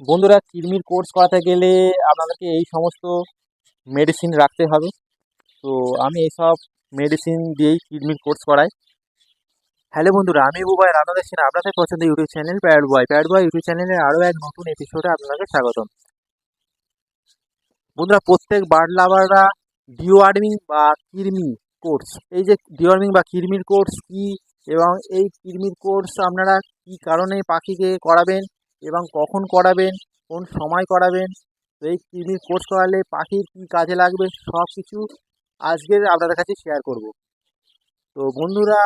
বন্ধুরা, কৃমির কোর্স করাতে গেলে আপনাদেরকে এই সমস্ত মেডিসিন রাখতে হবে। তো আমি এইসব মেডিসিন দিয়েই কৃমির কোর্স করাই। হ্যালো বন্ধুরা, আমি বুবাই রান্না দেখছেন আপনাদের পছন্দ ইউটিউব চ্যানেল প্যাড বয় প্যাড বয় ইউটিউব চ্যানেলের আরও এক নতুন এপিসোডে আপনাকে স্বাগতম। বন্ধুরা, প্রত্যেক বার্ড লাভাররা ডিওয়ার্মিং বা কিরমি কোর্স এই যে ডিওয়ার্মিং বা কিরমির কোর্স কি এবং এই কৃমির কোর্স আপনারা কি কারণে পাখিকে করাবেন? এবং কখন করাবেন, কোন সময় করাবেন, এই কৃমির কোর্স করালে পাখির কী কাজে লাগবে, সব কিছু আজকের আপনাদের কাছে শেয়ার করব। তো বন্ধুরা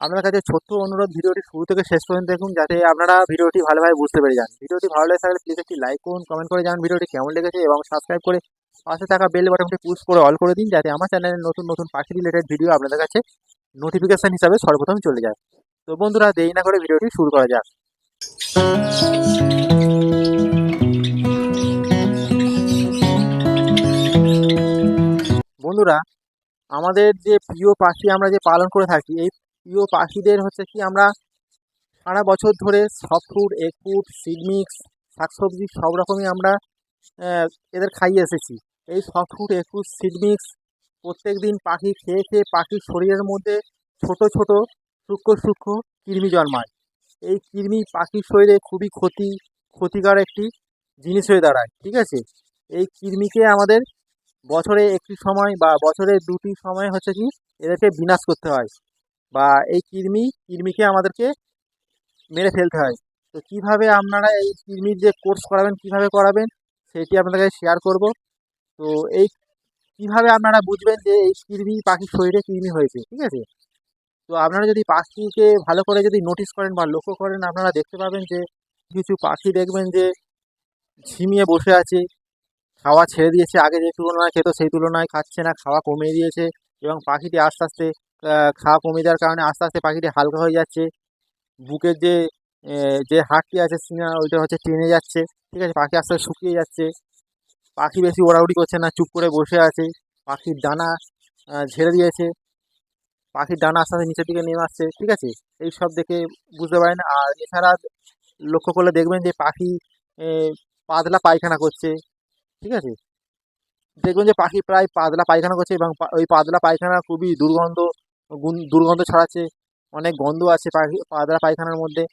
আপনার কাছে ছোট্ট অনুরোধ, ভিডিওটি শুরু থেকে শেষ পর্যন্ত দেখুন, যাতে আপনারা ভিডিওটি ভালোভাবে বুঝতে পেরে যান। ভিডিওটি ভালো লেগে থাকলে প্লিজ একটি লাইক করুন কমেন্ট করে জানান ভিডিওটি কেমন লেগেছে এবং সাবস্ক্রাইব করে পাশে থাকা বেল বাটনটি পুশ করে অল করে দিন, যাতে আমার চ্যানেলের নতুন নতুন পাখি রিলেটেড ভিডিও আপনাদের কাছে নোটিফিকেশান হিসাবে সর্বপ্রথম চলে যায়। তো বন্ধুরা, দেরি না করে ভিডিওটি শুরু করা যাক। বন্ধুরা, আমাদের যে প্রিয় পাখি আমরা যে পালন করে থাকি, এই প্রিয় পাখিদের হচ্ছে কি আমরা সারা বছর ধরে soft food egg food seed mix, শাকসবজি সব রকমই আমরা এদের খাইয়ে এসেছি। এই soft food egg food seed mix প্রত্যেক দিন পাখি খেয়ে খেয়ে পাখির শরীরের মধ্যে ছোট ছোট সূক্ষ্ম সূক্ষ্ম কৃমি জন্মায়। এই কৃমি পাখির শরীরে খুবই ক্ষতি, ক্ষতিকর একটি জিনিস হয়ে দাঁড়ায়, ঠিক আছে? এই কৃমিকে আমাদের বছরে একটি সময় বা বছরে দুটি সময় হচ্ছে কি, এদেরকে বিনাশ করতে হয়। বা এই কৃমি, কৃমিকে আমাদেরকে মেরে ফেলতে হয়। তো কীভাবে আপনারা এই কৃমির যে কোর্স করাবেন, কীভাবে করাবেন, সেটি আপনাদের কাছে শেয়ার করব। তো এই, কীভাবে আপনারা বুঝবেন যে এই কৃমি পাখির শরীরে কৃমি হয়েছে, ঠিক আছে? তো আপনারা যদি পাখিকে ভালো করে যদি নোটিস করেন বা লক্ষ্য করেন আপনারা দেখতে পাবেন যে কিছু পাখি দেখবেন যে ঝিমিয়ে বসে আছে। খাওয়া ছেড়ে দিয়েছে আগে যে তুলনায় খেত সেই তুলনায় খাচ্ছে না খাওয়া কমিয়ে দিয়েছে এবং পাখিটি আস্তে আস্তে খাওয়া কমে দেওয়ার কারণে আস্তে আস্তে পাখিটি হালকা হয়ে যাচ্ছে। বুকের যে যে হাড়টি আছে সিনা ওইটা হচ্ছে টেনে যাচ্ছে। ঠিক আছে পাখি আস্তে আস্তে শুকিয়ে যাচ্ছে। পাখি বেশি ওড়াউড়ি করছে না চুপ করে বসে আছে। পাখির আহ, ঝেড়ে দিয়েছে। পাখির ডানা আস্তে নিচের দিকে নেমে আসছে, ঠিক আছে? এই সব দেখে বুঝতে পারেন। আর এছাড়া লক্ষ্য করলে দেখবেন যে পাখি পাতলা পায়খানা করছে, ঠিক আছে? দেখবেন যে পাখি প্রায় পাতলা পায়খানা করছে এবং ওই পাতলা পায়খানা খুবই দুর্গন্ধ গুন- দুর্গন্ধ ছড়াচ্ছে। অনেক গন্ধ আছে পাখি, পাতলা পায়খানার মধ্যে।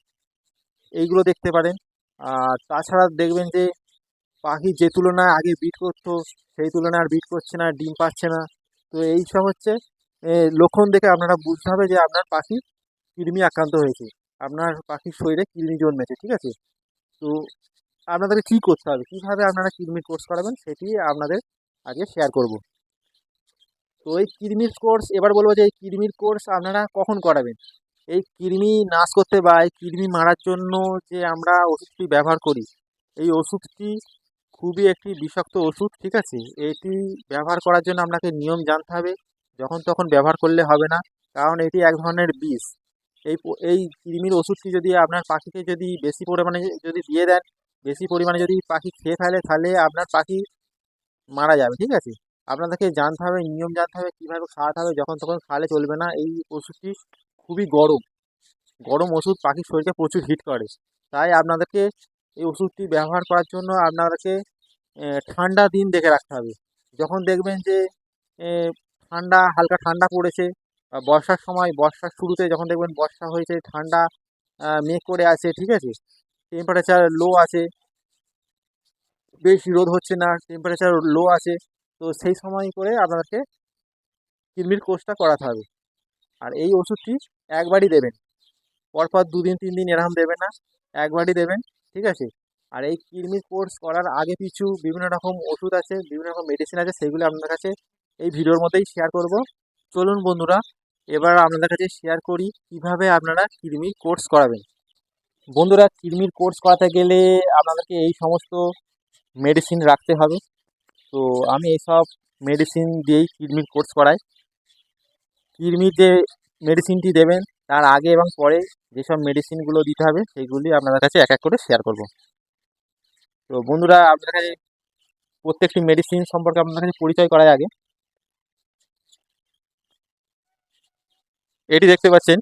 এইগুলো দেখতে পারেন। আর তাছাড়া দেখবেন যে পাখি যে তুলনায় আগে বিট করতো, সেই তুলনায় আর বিট করছে না, ডিম পাচ্ছে না। তো এই সব হচ্ছে লক্ষণ দেখে আপনারা বুঝতে হবে যে আপনার পাখি কৃমি আক্রান্ত হয়েছে। আপনার পাখির শরীরে কৃমি জন্মেছে, ঠিক আছে? তো আপনাদেরকে কী করতে হবে? কীভাবে আপনারা কৃমির কোর্স করাবেন সেটি আপনাদের আজকে শেয়ার করব। তো এই কৃমির কোর্স এবার বলব যে এই কৃমির কোর্স আপনারা কখন করাবেন? এই কৃমি নাশ করতে বা এই কৃমি মারার জন্য যে আমরা ওষুধটি ব্যবহার করি, এই ওষুধটি খুবই একটি বিষাক্ত ওষুধ, ঠিক আছে? এটি ব্যবহার করার জন্য আপনাকে নিয়ম জানতে হবে। যখন তখন ব্যবহার করলে হবে না, কারণ এটি এক ধরনের বিষ। এই এই কৃমির ওষুধটি যদি আপনার পাখিকে যদি বেশি পরিমাণে যদি দিয়ে দেন, বেশি পরিমাণে যদি পাখি খেয়ে ফেলে, তাহলে আপনার পাখি মারা যাবে, ঠিক আছে? আপনাদেরকে জানতে হবে, নিয়ম জানতে হবে, কীভাবে খাওয়াতে হবে, যখন তখন খাওয়ালে চলবে না। এই ওষুধটি খুবই গরম। গরম ওষুধ পাখির শরীরকে প্রচুর হিট করে। তাই আপনাদেরকে এই ওষুধটি ব্যবহার করার জন্য আপনাদেরকে ঠান্ডা দিন দেখে রাখতে হবে। যখন দেখবেন যে ঠান্ডা, হালকা ঠান্ডা পড়েছে। বর্ষার সময়, বর্ষার শুরুতে যখন দেখবেন বর্ষা হয়েছে, ঠান্ডা মেঘ করে আছে, ঠিক আছে? টেম্পারেচার লো আছে। বেশি রোদ হচ্ছে না টেম্পারেচার লো আছে। তো সেই সময় করে আপনাদেরকে কৃমির কোর্সটা করাতে হবে। আর এই ওষুধটি একবারই দেবেন। পরপর দুদিন তিন দিন এরকম দেবেন না, একবারই দেবেন, ঠিক আছে? আর এই কৃমির কোর্স করার আগে পিছু বিভিন্ন রকম ওষুধ আছে, বিভিন্ন রকম মেডিসিন আছে, সেগুলো আপনাদের কাছে এই ভিডিওর মধ্যেই শেয়ার করব। চলুন বন্ধুরা, এবার আপনাদের কাছে শেয়ার করি কীভাবে আপনারা কৃমির কোর্স করাবেন। বন্ধুরা, কৃমির কোর্স করাতে গেলে আপনাদেরকে এই সমস্ত মেডিসিন রাখতে হবে। তো আমি এইসব মেডিসিন দিয়েই কৃমির কোর্স করাই। কৃমির যে মেডিসিনটি দেবেন, তার আগে এবং পরে যেসব মেডিসিনগুলো দিতে হবে সেইগুলি আপনাদের কাছে এক এক করে শেয়ার করব। তো বন্ধুরা, আপনাদের কাছে প্রত্যেকটি মেডিসিন সম্পর্কে আপনাদের কাছে পরিচয় করার আগে। এটি দেখতে পাচ্ছেন।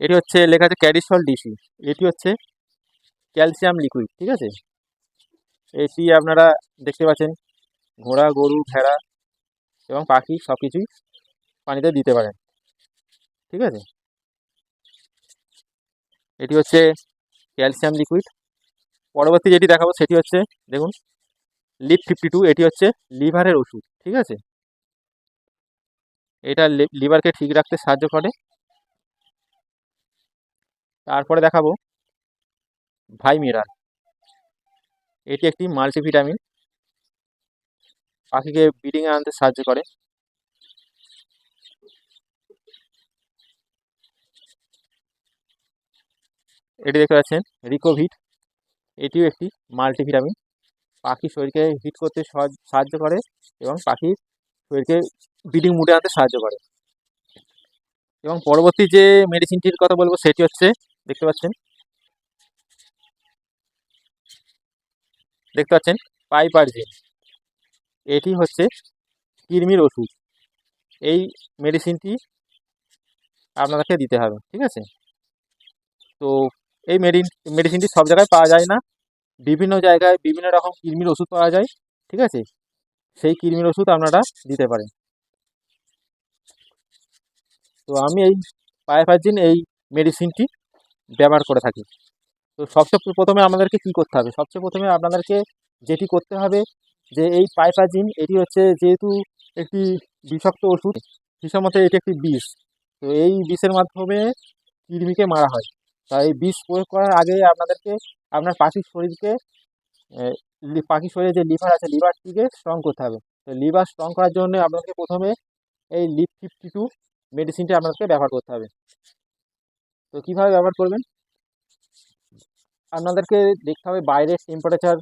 এটি হচ্ছে, লেখা আছে ক্যাডিসল ডিসি। এটি হচ্ছে ক্যালসিয়াম লিকুইড, ঠিক আছে? এটি আপনারা দেখতে পাচ্ছেন, ঘোড়া, গরু, ভেড়া এবং পাখি সব কিছুই পানিতে দিতে পারেন, ঠিক আছে? এটি হচ্ছে ক্যালসিয়াম লিকুইড। পরবর্তী যেটি দেখাবো সেটি হচ্ছে, দেখুন লিভ ফিফটি টু, এটি হচ্ছে লিভারের ওষুধ, ঠিক আছে? এটা লিভারকে ঠিক রাখতে সাহায্য করে। তারপরে দেখাবো ভাইমিরাল এটি একটি মাল্টিভিটামিন পাখিকে ব্রিডিংয়ে আনতে সাহায্য করে। এটি দেখতে পাচ্ছেন রিকোভিট এটিও একটি মাল্টিভিটামিন পাখির শরীরকে হিট করতে সাহায্য করে এবং পাখির শরীরকে ব্রিডিং মুডে আনতে সাহায্য করে। এবং পরবর্তী যে মেডিসিনটির কথা বলব, সেটি হচ্ছে, দেখতে পাচ্ছেন? দেখতে পাচ্ছেন? পাইপারজিন এটি হচ্ছে কৃমির ওষুধ। এই মেডিসিনটি আপনাদেরকে দিতে হবে, ঠিক আছে? তো এই মেডিসিনটি সব জায়গায় পাওয়া যায় না। বিভিন্ন জায়গায় বিভিন্ন রকম কৃমির ওষুধ পাওয়া যায়, ঠিক আছে? সেই কৃমির ওষুধ আপনারা দিতে পারেন। তো আমি এই পাইপারজিন এই মেডিসিনটি ব্যবহার করে থাকি। তো সবচেয়ে প্রথমে আমাদেরকে কি করতে হবে? সবচেয়ে প্রথমে আপনাদেরকে যেটি করতে হবে যে এই পাইপারজিন এটি হচ্ছে যেহেতু একটি বিষাক্ত ওষুধ হিসাব মতো এটি একটি বিষ। তো এই বিষের মাধ্যমে কৃমিকে মারা হয়। তাই এই বিষ প্রয়োগ করার আগে আপনাদেরকে আপনার পাখির শরীরকে পাখির শরীরে যে লিভার আছে, লিভারটিকে স্ট্রং করতে হবে। তো লিভার স্ট্রং করার জন্য আপনাদেরকে প্রথমে এই লিপ ফিফটি টু মেডিসিনটি আপনাদেরকে ব্যবহার করতে হবে। তো কীভাবে ব্যবহার করবেন? আপনাদেরকে দেখতে হবে বাইরের টেম্পারেচার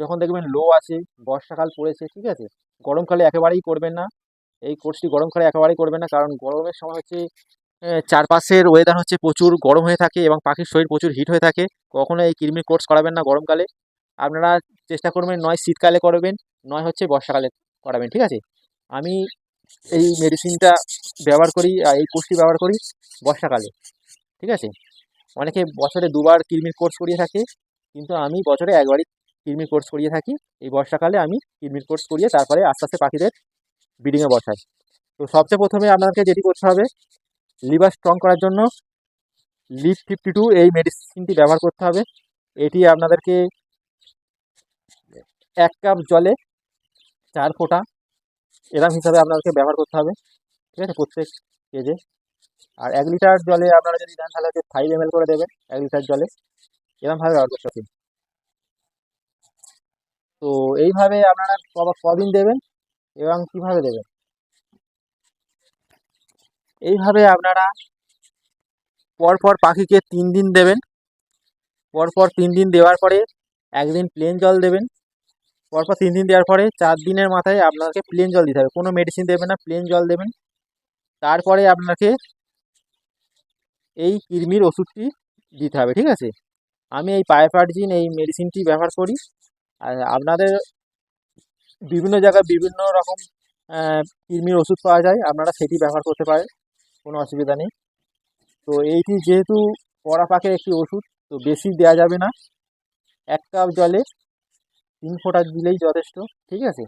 যখন দেখবেন লো আছে, বর্ষাকাল পড়েছে, ঠিক আছে? গরমকালে একেবারেই করবেন না। এই কোর্সটি গরমকালে একেবারেই করবেন না, কারণ গরমের সময় হচ্ছে চারপাশের ওয়েদার হচ্ছে প্রচুর গরম হয়ে থাকে এবং পাখির শরীর প্রচুর হিট হয়ে থাকে। কখনো এই কৃমির কোর্স করাবেন না গরমকালে। আপনারা চেষ্টা করবেন নয় শীতকালে করবেন, নয় হচ্ছে বর্ষাকালে করাবেন, ঠিক আছে? আমি এই মেডিসিনটা ব্যবহার করি এই কোর্সটি ব্যবহার করি বর্ষাকালে, ঠিক আছে? অনেকে বছরে দুবার কৃমির কোর্স করিয়ে থাকে, কিন্তু আমি বছরে একবারই কৃমির কোর্স করিয়ে থাকি। এই বর্ষাকালে আমি কৃমির কোর্স করিয়ে তারপরে আস্তে আস্তে পাখিদের ব্রিডিংয়ে বসাই। তো সবচেয়ে প্রথমে আপনাকে যেটি করতে হবে লিভার স্ট্রং করার জন্য লিভ ফিফটি টু এই মেডিসিনটি ব্যবহার করতে হবে। এটি আপনাদেরকে এক কাপ জলে চার ফোঁটা এরম হিসাবে আপনাদেরকে ব্যবহার করতে হবে, ঠিক আছে? প্রত্যেক কেজে আর এক লিটার জলে আপনারা যদি দেন তাহলে ফাইভ এম করে দেবেন, এক লিটার জলে। এরমভাবে ব্যবহার করতে হবে। তো এইভাবে আপনারা কদিন দেবেন এবং কীভাবে দেবেন? এইভাবে আপনারা পরপর পাখিকে তিন দিন দেবেন। পরপর তিন দিন দেওয়ার পরে একদিন প্লেন জল দেবেন। পরপর তিন দিন দেওয়ার পরে চার দিনের মাথায় আপনাকে প্লেন জল দিতে হবে। কোনো মেডিসিন দেবেন না প্লেন জল দেবেন। তারপরে আপনাকে এই কৃমির ওষুধটি দিতে হবে, ঠিক আছে? আমি এই পাইপারজিন, এই মেডিসিনটি ব্যবহার করি। আর আপনাদের বিভিন্ন জায়গায় বিভিন্ন রকম কৃমির ওষুধ পাওয়া যায়। আপনারা সেটি ব্যবহার করতে পারেন, কোনো অসুবিধা নেই। তো এইটি যেহেতু কড়া পাকের একটি ওষুধ, তো বেশি দেওয়া যাবে না। এক কাপ জলে তিন ফোঁটা দিলেই যথেষ্ট, ঠিক আছে?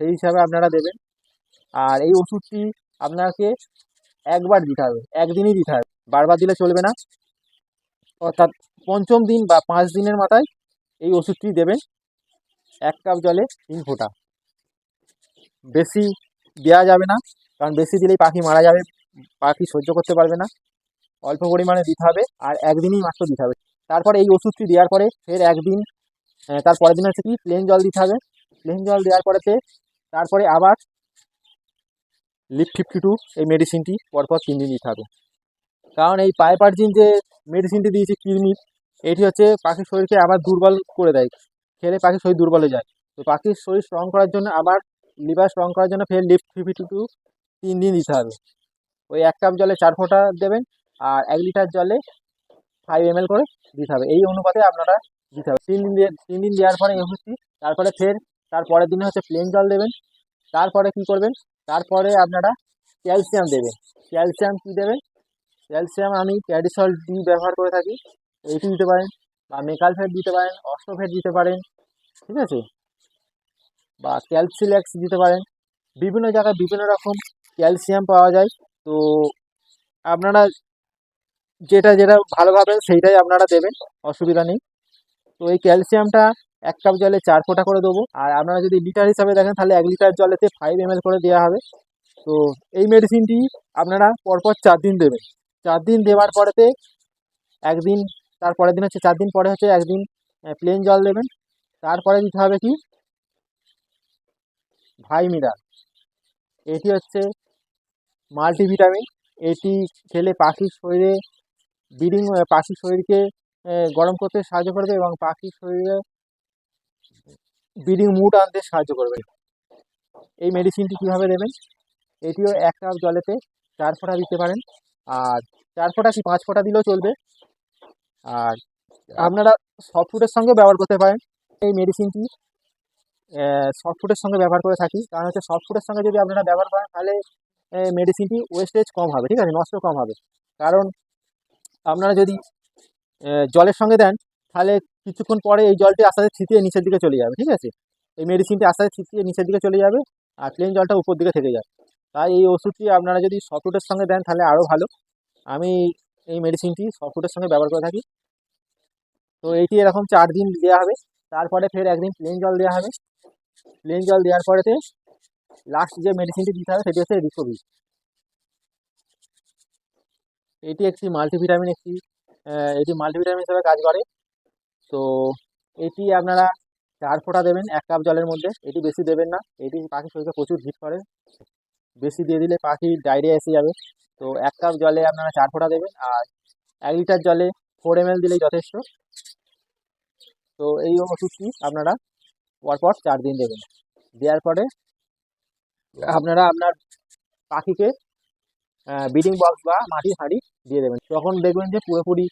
সেই হিসাবে আপনারা দেবেন। আর এই ওষুধটি আপনাকে একবার দিতে হবে, একদিনই দিতে হবে, বারবার দিলে চলবে না। অর্থাৎ পঞ্চম দিন বা পাঁচ দিনের মাথায় এই ওষুধটি দেবেন, এক কাপ জলে তিন ফোঁটা বেশি দেওয়া যাবে না, কারণ বেশি দিলেই পাখি মারা যাবে, পাখি সহ্য করতে পারবে না। অল্প পরিমাণে দিতে হবে, আর একদিনই মাত্র দিতে হবে। তারপরে এই ওষুধটি দেওয়ার পরে ফের একদিন আহ, তার পরের দিন হচ্ছে কি? প্লেন জল দিতে হবে। প্লেন জল দেওয়ার পরেতে তারপরে আবার লিপ ফিফটি টু এই মেডিসিনটি পরপর তিন দিন দিতে হবে। কারণ এই পাইপারজিন যে মেডিসিনটি দিয়েছে কৃমির এটি হচ্ছে পাখির শরীরকে আবার দুর্বল করে দেয়। খেলে পাখির শরীর দুর্বল হয়ে যায়। তো পাখির শরীর স্ট্রং করার জন্য আবার লিভার স্ট্রং করার জন্য ফের লিফ ফিফটি টু তিন দিন দিতে হবে। ওই এক কাপ জলে চার ফোঁটা দেবেন আর এক লিটার জলে ফাইভ এম করে দিতে হবে। এই অনুপাতে আপনারা দিতে হবে। তিন দিন দিয়ে তিন দিন দেওয়ার পরে এই তারপরে ফের তার পরের দিনে হচ্ছে প্লেন জল দেবেন। তারপরে কি করবেন? তারপরে আপনারা ক্যালসিয়াম দেবেন। ক্যালসিয়াম কী দেবেন? ক্যালসিয়াম আমি ক্যাডিসল ডি ব্যবহার করে থাকি। এইটি দিতে পারেন বা মেকালফেট দিতে পারেন অস্ট্রোফেট দিতে পারেন, ঠিক আছে? বা ক্যালসিলেক্স দিতে পারেন। বিভিন্ন জায়গায় বিভিন্ন রকম ক্যালসিয়াম পাওয়া যায়। তো আপনারা যেটা যেটা ভালো ভাবেন সেইটাই আপনারা দেবেন। অসুবিধা নেই। তো এই ক্যালসিয়ামটা এক কাপ জলে চার ফোঁটা করে দেবো। আর আপনারা যদি লিটার হিসাবে দেখেন, তাহলে এক লিটার জলেতে ফাইভ এম করে দেওয়া হবে। তো এই মেডিসিনটি আপনারা পরপর চার দিন দেবেন। চার দিন দেওয়ার পরেতে একদিন, তারপরের দিন হচ্ছে চার দিন পরে হচ্ছে একদিন প্লেন জল দেবেন। তারপরে দিতে হবে কি? ভাইমিরাল এটি হচ্ছে মাল্টিভিটামিন এটি খেলে পাখির শরীরে ব্রিডিং পাখির শরীরকে গরম করতে সাহায্য করবে এবং পাখির শরীরে ব্রিডিং মুড আনতে সাহায্য করবে। এই মেডিসিনটি কীভাবে দেবেন? এটিও এক কাপ জলেতে চার ফোঁটা দিতে পারেন। আর চার ফোঁটা কি পাঁচ ফোঁটা দিলেও চলবে? আর আপনারা সফটফুডের সঙ্গে ব্যবহার করতে পারেন। এই মেডিসিনটি সফটফুডের সঙ্গে ব্যবহার করে থাকি। কারণ হচ্ছে সফটফুডের সঙ্গে যদি আপনারা ব্যবহার করেন, তাহলে মেডিসিনটি ওয়েস্টেজ কম হবে, ঠিক আছে? নষ্ট কম হবে। কারণ আপনারা যদি জলের সঙ্গে দেন, তাহলে কিছুক্ষণ পরে এই জলটি আস্তে আস্তে ছিটিয়ে নিচের দিকে চলে যাবে, ঠিক আছে? এই মেডিসিনটি আস্তে আস্তে ছিটিয়ে নিচের দিকে চলে যাবে আর প্লেন জলটা উপর দিকে থেকে যাবে। তাই এই ওষুধটি আপনারা যদি সফটফুডের সঙ্গে দেন, তাহলে আরও ভালো। আমি এই মেডিসিনটি সফটফুডের সঙ্গে ব্যবহার করে থাকি। তো এইটি এরকম চার দিন দেওয়া হবে, তারপরে ফের একদিন প্লেন জল দেওয়া হবে। প্লেন জল দেওয়ার পরেতে লাস্ট যে মেডিসিনটি দিতে হবে, সেটি হচ্ছে রিকোভি এটি একটি মাল্টিভিটামিন একটি এটি মাল্টিভিটামিন হিসেবে কাজ করে। তো এটি আপনারা চার ফোঁটা দেবেন, এক কাপ জলের মধ্যে। এটি বেশি দেবেন না। এটি পাখির শরীরে প্রচুর হিট করে। বেশি দিয়ে দিলে পাখির ডায়রিয়া এসে যাবে। তো, এক কাপ জলে আপনারা চার ফোঁটা দেবেন আর এক লিটার জলে ফোর এম দিলেই যথেষ্ট। তো, এই ওষুধটি আপনারা পরপর চার দিন দেবেন। দেওয়ার পরে আপনারা আপনার পাখিকে ব্রিডিং বক্স বা মাটির হাঁড়ি দিয়ে দেবেন। তখন দেখবেন যে পুরোপুরি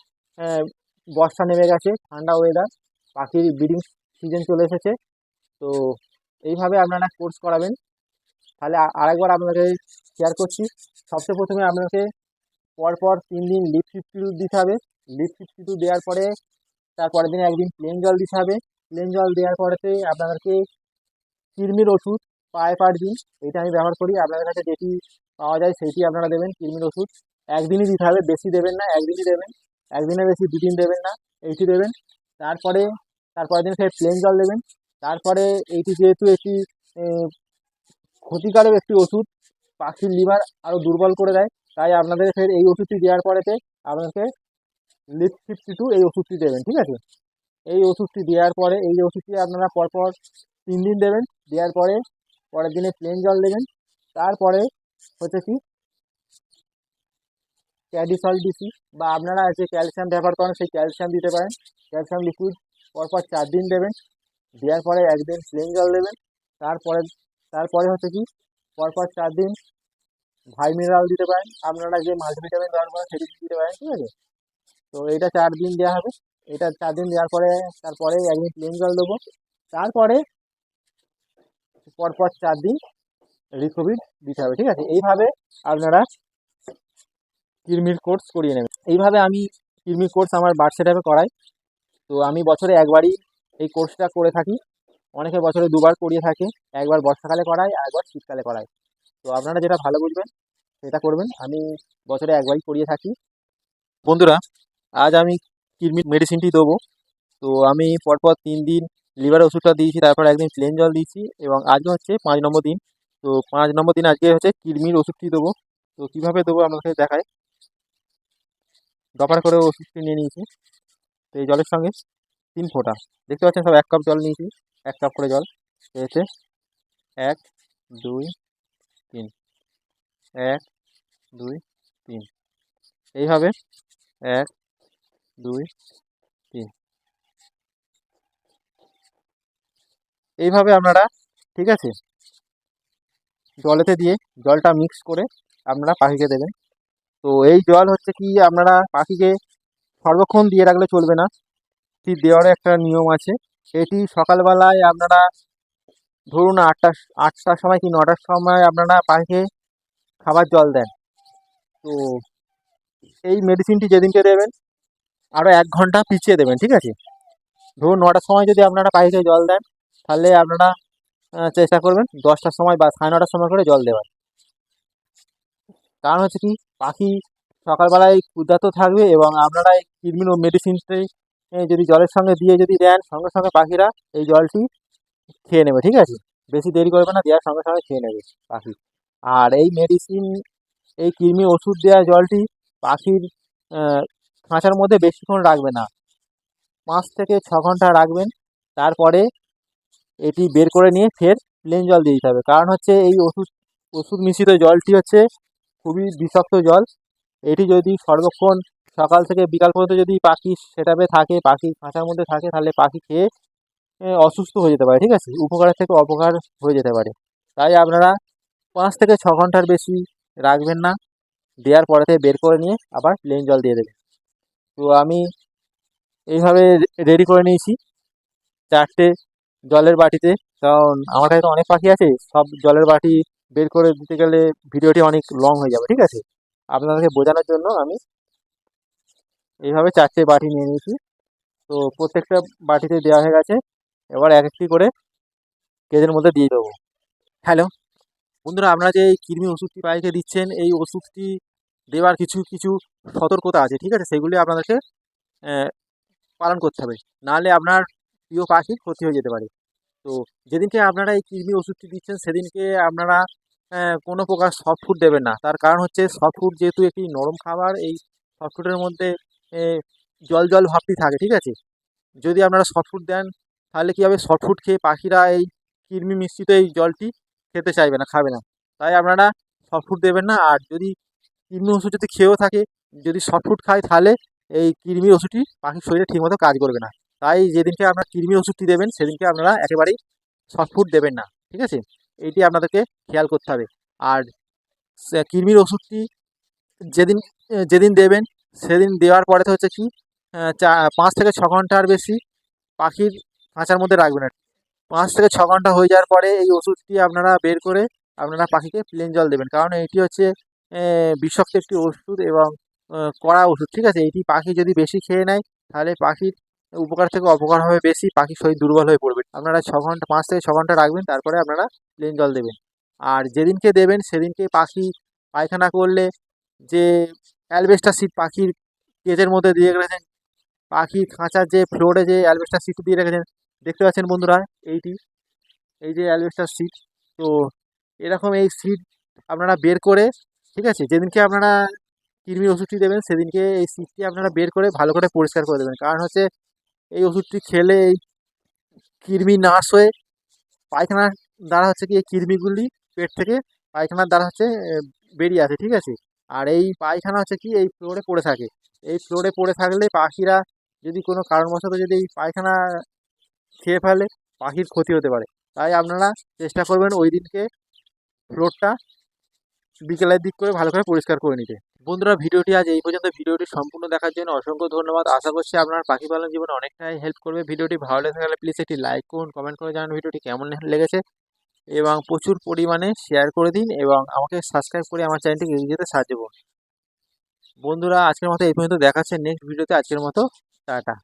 বর্ষা নেমে গেছে, ঠান্ডা ওয়েদার পাখির ব্রিডিং সিজন চলে এসেছে। তো এইভাবে আপনারা কোর্স করাবেন। তাহলে আরেকবার আপনাকে শেয়ার করছি। সবচেয়ে প্রথমে আপনাকে পরপর তিন দিন লিপ ফিফটি দিতে হবে। লিপ ফিফটি দেওয়ার পরে তারপরের দিন একদিন প্লেন জল দিতে হবে। প্লেন জল দেওয়ার পরেতে আপনাদেরকে কৃমির ওষুধ, পায়ে পার দিন, এটা আমি ব্যবহার করি। আপনাদের কাছে যেটি পাওয়া যায়, সেইটি আপনারা দেবেন, কৃমির ওষুধ। একদিনই দিতে হবে, বেশি দেবেন না, একদিনই দেবেন। একদিনে বেশি, দুদিন দেবেন না, এইটি দেবেন। তারপরে, তারপরের দিন ফের প্লেন জল দেবেন। তারপরে এইটি যেহেতু একটি ক্ষতিকারক একটি ওষুধ, পাখির লিভার আরও দুর্বল করে দেয়, তাই আপনাদের ফের এই ওষুধটি দেওয়ার পরেতে আপনাকে লিপ ফিফটি টু এই ওষুধটি দেবেন, ঠিক আছে? এই ওষুধটি দেওয়ার পরে, এই ওষুধটি আপনারা পরপর তিন দিন দেবেন। দেওয়ার পরে, পরের দিনে প্লেন জল দেবেন। তারপরে হচ্ছে কি? ক্যাডিসল ডিসি বা আপনারা যে ক্যালসিয়াম ব্যবহার করেন, সেই ক্যালসিয়াম দিতে পারেন। ক্যালসিয়াম লিকুইড পরপর চার দিন দেবেন। দেওয়ার পরে একদিন প্লেন জল দেবেন। তারপরে তারপরে হচ্ছে কি? পরপর চার দিন ভাই মিনারেল দিতে পারেন। আপনারা যে মাল্টিভিটামিন ব্যবহার করেন, সেটি দিতে পারেন, ঠিক আছে? তো এটা চার দিন দেওয়া হবে। এটা চার দিন দেওয়ার পরে, তারপরে একদিন প্লেন জল দেবো। তারপরে পরপর চার দিন রিকোভিড দিতে হবে, ঠিক আছে? এইভাবে আপনারা কৃমির কোর্স করিয়ে নেবেন। এইভাবে আমি কৃমির কোর্স আমার বার্ড সেটআপে করাই। তো আমি বছরে একবারই এই কোর্সটা করে থাকি। অনেকে বছরে দুবার করিয়ে থাকে। একবার বর্ষাকালে আর একবার শীতকালে করাই। তো আপনারা যেটা ভালো বুঝবেন, সেটা করবেন। আমি বছরে একবারই করিয়ে থাকি। বন্ধুরা, আজ আমি কৃমির মেডিসিনটি দেবো। তো আমি পরপর তিন দিন লিভার ওষুধটা দিয়েছি, তারপর একদিন প্লেন জল দিয়েছি এবং আজকে হচ্ছে পাঁচ নম্বর দিন। তো পাঁচ নম্বর দিন আজকে হচ্ছে কৃমির ওষুধটি দেবো? তো কীভাবে দেবো আপনাকে দেখায় দফার করে ওষুধটি নিয়ে নিয়েছি। তো এই জলের সঙ্গে তিন ফোঁটা। দেখতে পাচ্ছেন সব এক কাপ জল নিয়েছি, এক কাপ করে জল। পেয়েছে এক, দুই, তিন। এক, দুই, তিন। এইভাবে এক, দুই, তিন। এইভাবে আপনারা, ঠিক আছে? জলেতে দিয়ে জলটা মিক্স করে আপনারা পাখিকে দেবেন। তো এই জল হচ্ছে কি, আপনারা পাখিকে সর্বক্ষণ দিয়ে রাখলে চলবে না। এটি দেওয়ারও একটা নিয়ম আছে। এটি সকালবেলায় আপনারা ধরুন আটটা, আটটার সময় কি নটার সময় আপনারা পাখিকে খাবার জল দেন। তো এই মেডিসিনটি যেদিনকে দেবেন আরও এক ঘণ্টা পিছিয়ে দেবেন, ঠিক আছে? ধরুন নটার সময় যদি আপনারা পাখিকে জল দেন, তাহলে আপনারা চেষ্টা করবেন দশটার সময় বা সাড়ে নটার সময় করে জল দেওয়ার। কারণ হচ্ছে কি, পাখি সকালবেলায় ক্ষুধার্ত থাকবে এবং আপনারা এই কৃমির মেডিসিনটাই যদি জলের সঙ্গে দিয়ে যদি দেন, সঙ্গে সঙ্গে পাখিরা এই জলটি খেয়ে নেবে, ঠিক আছে? বেশি দেরি করবে না, দেওয়ার সঙ্গে সঙ্গে খেয়ে নেবে পাখি। আর এই মেডিসিন এই কৃমি ওষুধ দেওয়া জলটি পাখির খাঁচার মধ্যে বেশিক্ষণ রাখবে না। পাঁচ থেকে ছ ঘণ্টা রাখবেন। তারপরে এটি বের করে নিয়ে ফের প্লেন জল দিয়ে দিতে হবে। কারণ হচ্ছে এই ওষুধ ওষুধ মিশ্রিত জলটি হচ্ছে খুবই বিষাক্ত জল। এটি যদি সর্বক্ষণ সকাল থেকে বিকাল পর্যন্ত যদি পাখি সেটাপে থাকে, পাখি খাঁচার মধ্যে থাকে, তাহলে পাখি খেয়ে অসুস্থ হয়ে যেতে পারে, ঠিক আছে? উপকারের থেকে অপকার হয়ে যেতে পারে। তাই আপনারা পাঁচ থেকে ছ ঘণ্টার বেশি রাখবেন না। দেওয়ার পরে থেকে বের করে নিয়ে আবার প্লেন জল দিয়ে দেবেন। তো আমি এইভাবে রেডি করে নিয়েছি। চারটে জলের বাটিতে। কারণ আমার কাছে তো অনেক পাখি আছে, সব জলের বাটি বের করে দিতে গেলে ভিডিওটি অনেক লং হয়ে যাবে, ঠিক আছে? আপনাদেরকে বোঝানোর জন্য আমি এইভাবে চারটে বাটি নিয়ে নিয়েছি। তো প্রত্যেকটা বাটিতে দেওয়া হয়ে গেছে, এবার এক একটি করে কেজের মধ্যে দিয়ে দেবো। হ্যালো বন্ধুরা, আপনারা যে এই কৃমি ওষুধটি পাইকে দিচ্ছেন, এই ওষুধটি দেওয়ার কিছু কিছু সতর্কতা আছে, ঠিক আছে? সেগুলি আপনাদেরকে পালন করতে হবে। নাহলে আপনার প্রিয় পাখির ক্ষতি হয়ে যেতে পারে। তো যেদিনকে আপনারা এই কৃমি ওষুধটি দিচ্ছেন, সেদিনকে আপনারা কোনো প্রকার সফট ফুড দেবেন না। তার কারণ হচ্ছে সফট ফুড যেহেতু একটি নরম খাবার, এই সফট ফুডের মধ্যে জল জল ভাবটি থাকে, ঠিক আছে? যদি আপনারা সফট ফুড দেন, তাহলে কী হবে? সফট ফুড খেয়ে পাখিরা এই কৃমি মিশ্রিত এই জলটি খেতে চাইবে না, খাবে না। তাই আপনারা সফট ফুড দেবেন না। আর যদি কৃমি ওষুধ যদি খেয়েও থাকে, যদি সফট ফুড খায়, তাহলে এই কৃমির ওষুধটি পাখির শরীরে ঠিকমতো কাজ করবে না। তাই যেদিনকে আপনারা কৃমির ওষুধটি দেবেন, সেদিনকে আপনারা একেবারেই সফট দেবেন না, ঠিক আছে? এইটি আপনাদেরকে খেয়াল করতে হবে। আর কৃমির ওষুধটি যেদিন যেদিন দেবেন, সেদিন দেওয়ার পরে তো হচ্ছে কি চা, পাঁচ থেকে ছ ঘণ্টার বেশি পাখির খাঁচার মধ্যে রাখবেন না পাঁচ থেকে ছ ঘণ্টা হয়ে যাওয়ার পরে এই ওষুধটি আপনারা বের করে আপনারা পাখিকে প্লেন জল দেবেন। কারণ এটি হচ্ছে বিষাক্ত একটি ওষুধ এবং কড়া ওষুধ, ঠিক আছে? এটি পাখি যদি বেশি খেয়ে নেয়, তাহলে পাখির উপকার থেকে অপকার হবে বেশি পাখির শরীর দুর্বল হয়ে পড়বে। আপনারা ছ ঘণ্টা, পাঁচ থেকে ছ ঘণ্টা রাখবেন, তারপরে আপনারা প্লেন জল দেবেন। আর যেদিনকে দেবেন, সেদিনকে পাখি পায়খানা করলে যে অ্যালবেস্টার সিট পাখির কেজের মধ্যে দিয়ে রেখেছেন, পাখির খাঁচার যে ফ্লোরে যে অ্যালবেস্টার সিট দিয়ে রেখেছেন, দেখতে পাচ্ছেন বন্ধুরা এইটি, এই যে অ্যালবেস্টার সিট তো এরকম এই সিট আপনারা বের করে, ঠিক আছে, যেদিনকে আপনারা কৃমির ওষুধটি দেবেন, সেদিনকে এই সিটটি আপনারা বের করে ভালো করে পরিষ্কার করে দেবেন। কারণ হচ্ছে এই ওষুধটি খেলে এই কৃমি নাশ হয়ে পায়খানার দ্বারা হচ্ছে কি এই কৃমিগুলি পেট থেকে পায়খানার দ্বারা হচ্ছে বেরিয়ে আসে, ঠিক আছে? আর এই পায়খানা হচ্ছে কি এই ফ্লোরে পড়ে থাকে। এই ফ্লোরে পড়ে থাকলে পাখিরা যদি কোনো কারণবশত যদি এই পায়খানা খেয়ে ফেলে, পাখির ক্ষতি হতে পারে। তাই আপনারা চেষ্টা করবেন ওই দিনকে ফ্লোরটা বিকেলের দিক করে ভালো করে পরিষ্কার করে নিতে। বন্ধুরা, ভিডিওটি আজ এই পর্যন্ত। ভিডিওটি সম্পূর্ণ দেখার জন্য অসংখ্য ধন্যবাদ। আশা করছি আপনার পাখি পালন জীবনে অনেকটাই হেল্প করবে। ভিডিওটি ভালো লেগে থাকলে প্লিজ একটি লাইক করুন কমেন্ট করে জানান ভিডিওটি কেমন লেগেছে। এবং প্রচুর পরিমাণে শেয়ার করে দিন এবং আমাকে সাবস্ক্রাইব করে আমার চ্যানেলটিকে এগিয়ে যেতে সাহায্য করুন। বন্ধুরা, আজকের মতো এই পর্যন্ত। দেখাচ্ছে নেক্সট ভিডিওতে আজকের মতো, টাটা।